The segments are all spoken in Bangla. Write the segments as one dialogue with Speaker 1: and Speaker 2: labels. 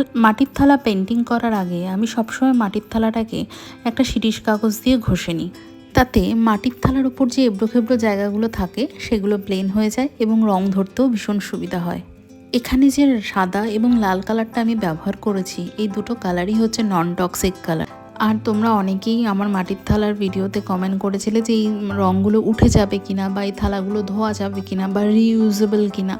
Speaker 1: থাল মাটির থালা পেন্টিং করার আগে আমি সবসময় মাটির থালাটাকে একটা শিরিষ কাগজ দিয়ে ঘষে নিই। তাতে মাটির থালার উপর যে এবড়ো খেবড়ো জায়গাগুলো থাকে, সেগুলো প্লেন হয়ে যায় এবং রং ধরতেও ভীষণ সুবিধা হয়। এখানে যে সাদা এবং লাল কালারটা আমি ব্যবহার করেছি, এই দুটো কালারই হচ্ছে নন টক্সিক কালার আর তোমরা অনেকেই আমার মাটির থালার ভিডিওতে কমেন্ট করেছিলে যে এই রঙগুলো উঠে যাবে কিনা বা এই থালাগুলো ধোয়া যাবে কিনা বা রিইউজেবল কিনা।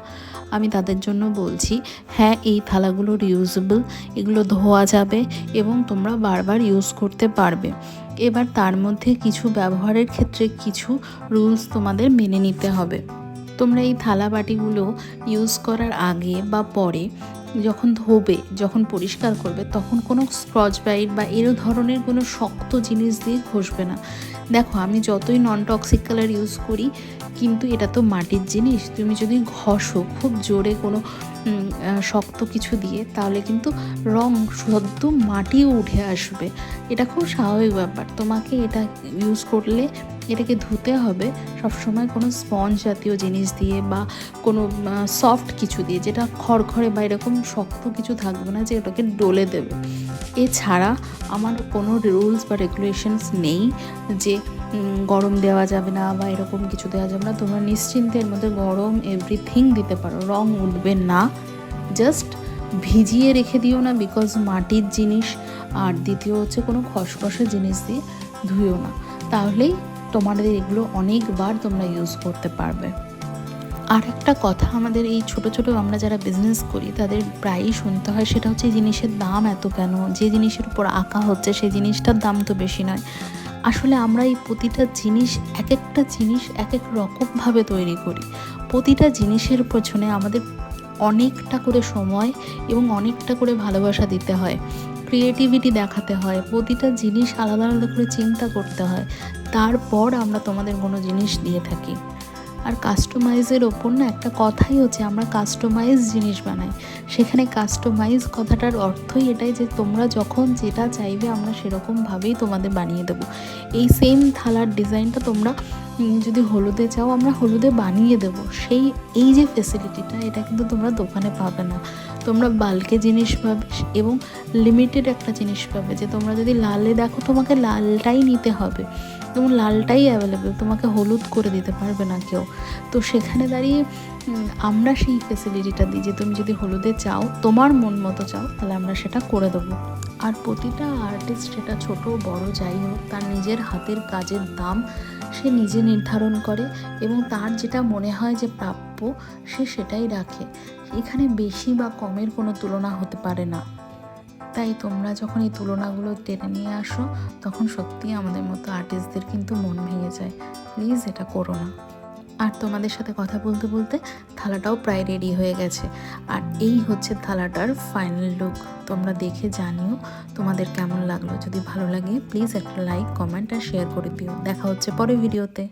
Speaker 1: আমি তাদের জন্য বলছি হ্যাঁ এই থালাগুলো রিউজেবল এগুলো ধোয়া যাবে এবং তোমরা বারবার ইউজ করতে পারবে। এবার তার মধ্যে কিছু ব্যবহারের ক্ষেত্রে কিছু রুলস তোমাদের মেনে নিতে হবে। তোমরা এই থালা বাটিগুলো ইউজ করার আগে বা পরে যখন ধোবে, যখন পরিষ্কার করবে, তখন কোনো স্ক্রচ বাইট বা এর ধরনের কোনো শক্ত জিনিস দিয়ে ঘষবে না। দেখো, আমি যতই নন টক্সিক কালার ইউজ করি, কিন্তু এটা তো মাটির জিনিস। তুমি যদি ঘষো খুব জোরে কোনো শক্ত কিছু দিয়ে, তাহলে কিন্তু রং সদ্য মাটিও উঠে আসবে। এটা খুব স্বাভাবিক ব্যাপার। তোমাকে এটা ইউজ করলে এটাকে ধুতে হবে সবসময় কোনো স্পঞ্জ জাতীয় জিনিস দিয়ে বা কোনো সফট কিছু দিয়ে, যেটা খড়খড়ে বা এরকম শক্ত কিছু থাকবে না যে ওটাকে ডলে দেবে। এছাড়া আমার কোনো রুলস বা রেগুলেশনস নেই যে গরম দেওয়া যাবে না বা এরকম কিছু দেওয়া যাবে না। তোমরা নিশ্চিন্তে এর মধ্যে গরম এভরিথিং দিতে পারো, রং উঠবে না। জাস্ট ভিজিয়ে রেখে দিও না বিকজ মাটির জিনিস। আর দ্বিতীয় হচ্ছে কোনো খসখসে জিনিস দিয়ে ধুইও না। তাহলেই তোমাদের এগুলো অনেকবার তোমরা ইউজ করতে পারবে। আর একটা কথা আমাদের এই ছোট ছোট আমরা যারা বিজনেস করি, তাদের প্রায়ই শুনতে হয় সেটা হচ্ছে জিনিসের দাম এত কেন? যে জিনিসের উপর আঁকা হচ্ছে সেই জিনিসটার দাম তো বেশি নয়। আসলে আমরা এই প্রতিটা জিনিস এক একটা জিনিস এক এক রকমভাবে তৈরি করি। প্রতিটা জিনিসের পেছনে আমাদের অনেকটা করে সময় এবং অনেকটা করে ভালোবাসা দিতে হয়। ক্রিয়েটিভিটি দেখাতে হয়। প্রতিটা জিনিস আলাদা আলাদা করে চিন্তা করতে হয়। তারপর আমরা তোমাদের কোনো জিনিস দিয়ে থাকি। আর কাস্টমাইজের ওপর না একটা কথাই হচ্ছে, আমরা কাস্টমাইজ জিনিস বানাই। সেখানে কাস্টমাইজ কথাটার অর্থই এটাই যে তোমরা যখন যেটা চাইবে আমরা সেরকমভাবেই তোমাদের বানিয়ে দেবো। এই সেম থালার ডিজাইনটা তোমরা যদি হলুদে চাও, আমরা হলুদে বানিয়ে দেবো। সেই, এই যে ফেসিলিটিটা এটা কিন্তু তোমরা দোকানে পাবে না। তোমরা বালকে জিনিস পাবে এবং লিমিটেড একটা জিনিস পাবে যে তোমরা যদি লালে দেখো, তোমাকে লালটাই নিতে হবে। যেমন লালটাই অ্যাভেলেবেল তোমাকে হলুদ করে দিতে পারবে না কেউ। তো সেখানে দাঁড়িয়ে আমরা সেই ফেসিলিটিটা দিই যে তুমি যদি হলুদে চাও, তোমার মন মতো চাও, তাহলে আমরা সেটা করে দেবো। আর প্রতিটা আর্টিস্ট সেটা ছোট, বড়, যাই হোক, তার নিজের হাতের কাজের দাম সে নিজে নির্ধারণ করে এবং তার যেটা মনে হয় যে প্রাপ্য, সে সেটাই রাখে। এখানে বেশি বা কমের কোনো তুলনা হতে পারে না। তাই তোমরা যখন এই তুলনাগুলো টেনে নিয়ে আসো, তখন সত্যি আমাদের মতো আর্টিস্টদের কিন্তু মন ভেঙে যায়। প্লিজ এটা করো না। আর তোমাদের সাথে কথা বলতে বলতে থালাটাও প্রায় রেডি হয়ে গেছে। আর এই হচ্ছে থালাটার ফাইনাল লুক তোমরা দেখে জানিও তোমাদের কেমন লাগল। যদি ভালো লাগে প্লিজ একটা লাইক কমেন্ট আর শেয়ার করে দিও। দেখা হচ্ছে পরে ভিডিওতে